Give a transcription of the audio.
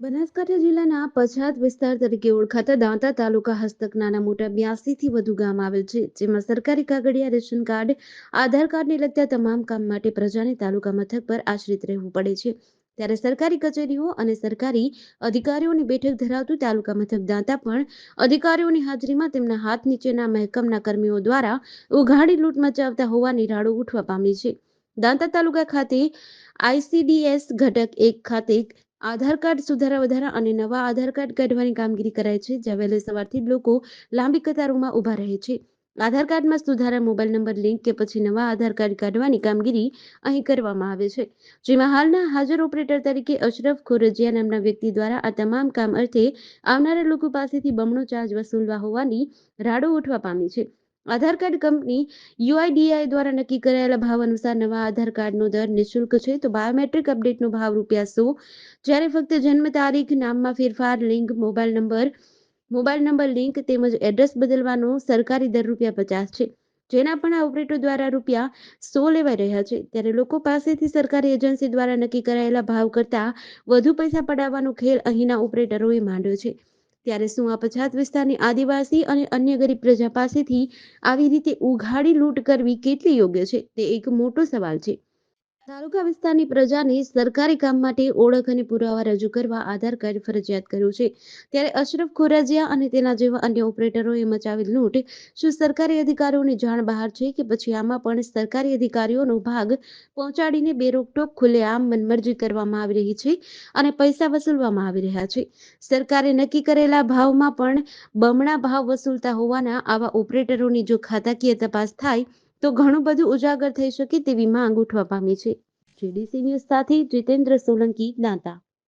બનાસકાંઠા જિલ્લાના પછાત વિસ્તાર તરીકે ઓળખાતા દાંતા તાલુકા હસ્તક નાના મોટા બ્યાસીથી વધુ ગામ આવેલ છે, જેમાં સરકારી કાગળિયા, રેશન કાર્ડ, આધાર કાર્ડને લગતા તમામ કામ માટે પ્રજાને તાલુકા મથક પર આશ્રિત રહેવું પડે છે. ત્યારે સરકારી કચેરીઓ અને સરકારી અધિકારીઓની બેઠક ધરાવતું તાલુકા મથક દાંતા પણ અધિકારીઓની હાજરીમાં તેમના હાથ નીચેના મહેકમના કર્મીઓ દ્વારા ઉઘાડી લૂંટ મચાવતા હોવાની રાડો ઉઠવા પામી છે. દાંતા તાલુકા ખાતે આઈસીડીએસ ઘટક એક ખાતે આધાર કાર્ડ સુધારા વધારા અને નવા આધાર કાર્ડ કાઢવાની કામગીરી કરાય છે, જ્યાં વહેલી સવારથી લોકો લાંબી કતારોમાં ઊભા રહે છે. આધાર કાર્ડમાં સુધારા, મોબાઈલ નંબર, લિંક કે પછી નવા આધાર કાર્ડ કાઢવાની કામગીરી અહીં કરવામાં આવે છે. જેમાં હાલના હાજર ઓપરેટર તરીકે અશરફ ખોરજિયા નામના વ્યક્તિ દ્વારા આ તમામ કામ અર્થે આવનારા લોકો પાસેથી બમણો ચાર્જ વસૂલવા હોવાની રાડો ઉઠવા પામી છે. આધાર કાર્ડ કંપની યુઆઈડીઆઈ દ્વારા નક્કી કરાયેલા ભાવ અનુસાર નવા આધાર કાર્ડનો દર નિઃશુલ્ક છે. તો બાયોમેટ્રિક અપડેટનો ભાવ રૂપિયા સો. જ્યારે ફક્ત જન્મ તારીખ, નામમાં ફેરફાર, link, mobile number mobile number, link તેમજ એડ્રેસ બદલવાનો સરકારી દર રૂપિયા પચાસ છે. જેના પણ આ ઓપરેટર દ્વારા રૂપિયા સો લેવાઈ રહ્યા છે. ત્યારે લોકો પાસેથી સરકારી એજન્સી દ્વારા નક્કી કરાયેલા ભાવ કરતાં વધુ પૈસા પડાવવાનો ખેલ અહીંના ઓપરેટરોએ માંડ્યો છે. ત્યારે શું આ પછાત વિસ્તારની આદિવાસી અને અન્ય ગરીબ પ્રજા પાસેથી આવી રીતે ઉઘાડી લૂંટ કરવી કેટલી યોગ્ય છે? તે એક મોટો સવાલ છે. તાલુકા વિસ્તારની પ્રજાને સરકારી કામ માટે ઓળખ અને પુરાવા રજૂ કરવા આધાર કાર્ડ ફરજિયાત કર્યું છે. ત્યારે અશરફ ખોરાજિયા અને તેના જેવા અન્ય ઓપરેટરોએ મચાવેલ લૂંટ, શું સરકારી અધિકારીઓની જાણ બહાર છે કે પછી આમાં પણ સરકારી અધિકારીઓનો ભાગ પહોંચાડીને બેરોકટોક ખુલ્લેઆમ મનમરજી કરવામાં આવી રહી છે અને પૈસા વસૂલવામાં આવી રહ્યા છે. સરકારે નક્કી કરેલા ભાવમાં પણ બમણા ભાવ વસૂલતા હોવાના આવા ઓપરેટરોની જો ખાતાકીય તપાસ થાય તો ઘણું બધું ઉજાગર થઈ શકે તેવી માંગ ઉઠવા પામી છે. જેડીસી ન્યૂઝ સાથે જીતેન્દ્ર સોલંકી, દાંતા.